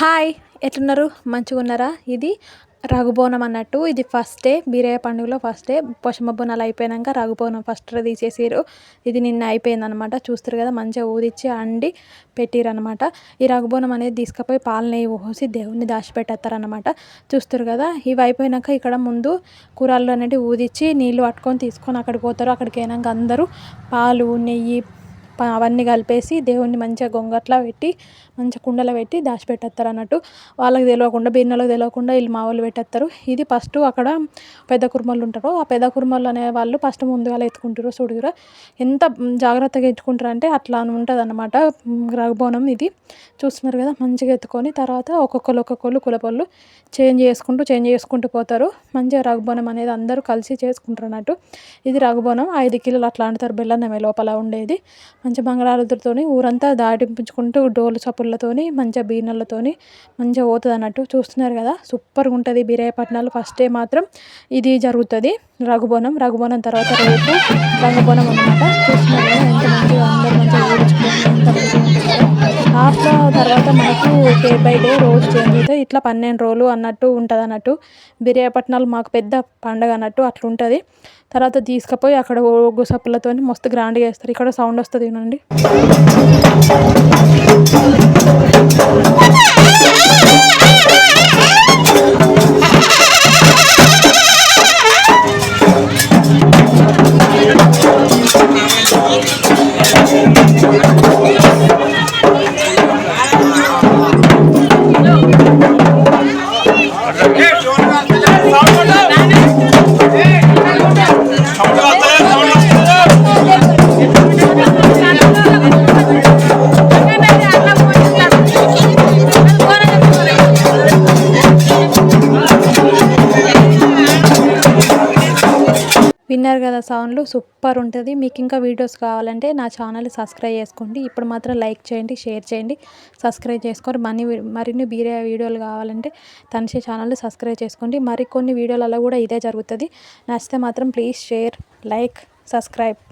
Hi ఎట్లున్నారు? మంచిగా ఉన్నారా ఇది రఘుబోనం అన్నట్టు. ఇది ఫస్ట్ డే బీరయ్య పండుగలో ఫస్ట్ డే పోషమ్మ బోనాలు అయిపోయాక రఘుబోనం ఫస్ట్ తీసేసారు ఇది నిన్న అయిపోయింది అనమాట చూస్తారు కదా మంచిగా ఊదిచ్చి అండి పెట్టిరనమాట ఈ రఘుబోనం అనేది తీసుకుపోయి పాలనే పోసి దేవుణ్ణి దాచిపెట్టేస్తారనమాట చూస్తారు కదా ఇవి అయిపోయినాక ఇక్కడ ముందు కూరల్లో అనేవి ఊదిచ్చి నీళ్ళు పట్టుకొని తీసుకొని అక్కడికి పోతారు. అక్కడికి అయినాక అందరూ పాలు నెయ్యి అవన్నీ కలిపేసి దేవుణ్ణి మంచిగా గొంగట్లా పెట్టి మంచిగా కుండలో పెట్టి దాచిపెట్టేస్తారు అన్నట్టు. వాళ్ళకి తెలియకుండా బిన్నెలకు తెలియకుండా వీళ్ళు మా వాళ్ళు పెట్టేస్తారు. ఇది ఫస్ట్ అక్కడ పెద్ద కుర్మలు ఉంటారు. ఆ పెద్ద కుర్మలు అనే వాళ్ళు ఫస్ట్ ముందుగా ఎత్తుకుంటారు చూడుగురా ఎంత జాగ్రత్తగా ఎత్తుకుంటారు అంటే అట్లా ఉంటుంది అన్నమాట. రఘుబోనం ఇది. చూస్తున్నారు కదా మంచిగా ఎత్తుకొని తర్వాత ఒక్కొక్కరు ఒక్కొక్కరు కులపళ్ళు చేంజ్ చేసుకుంటూ చేంజ్ చేసుకుంటూ పోతారు. మంచిగా రఘుబోనం అనేది అందరూ కలిసి చేసుకుంటారు అన్నట్టు. ఇది రఘుబోనం ఐదు కిలోలు అట్లా అంటారు బెల్లన్నమే లోపల ఉండేది. మంచి మంగళారతులతోని ఊరంతా దాటింపించుకుంటూ డోలు చప్పుళ్ళతోని మంచిగా బీనలతోని మంచిగా పోతుంది అన్నట్టు చూస్తున్నారు కదా. సూపర్గా ఉంటుంది బీరాయపట్నాలు ఫస్ట్ డే మాత్రం ఇది జరుగుతుంది. రఘుబోనం రఘుబోనం తర్వాత రేపు రంగబోనం అనమాట చూస్తున్నారు కదా ఎంత మంచిగా తర్వాత మనకు డే బై డే రోజు చేంజ్ అవుతుంది ఇట్లా పన్నెండు రోజులు అన్నట్టు ఉంటుంది అన్నట్టు. బిర్యాపట్నాలు మాకు పెద్ద పండగ అన్నట్టు అట్లా ఉంటుంది. తర్వాత తీసుకుపోయి అక్కడ ఒగ్గు సప్పులతో మస్తు గ్రాండ్గా వేస్తారు ఇక్కడ సౌండ్ వస్తుంది వినండి విన్నారు కదా సౌండ్లు సూపర్ ఉంటుంది. మీకు ఇంకా వీడియోస్ కావాలంటే నా ఛానల్ సబ్స్క్రైబ్ చేసుకోండి. ఇప్పుడు మాత్రం లైక్ చేయండి షేర్ చేయండి. సబ్స్క్రైబ్ చేసుకోండి. మనీ మరిన్ని బీరే వీడియోలు కావాలంటే తనిషే ఛానల్ సబ్స్క్రైబ్ చేసుకోండి. మరికొన్ని వీడియోలలో కూడా ఇదే జరుగుతుంది. నచ్చితే మాత్రం ప్లీజ్ షేర్ లైక్ సబ్స్క్రైబ్.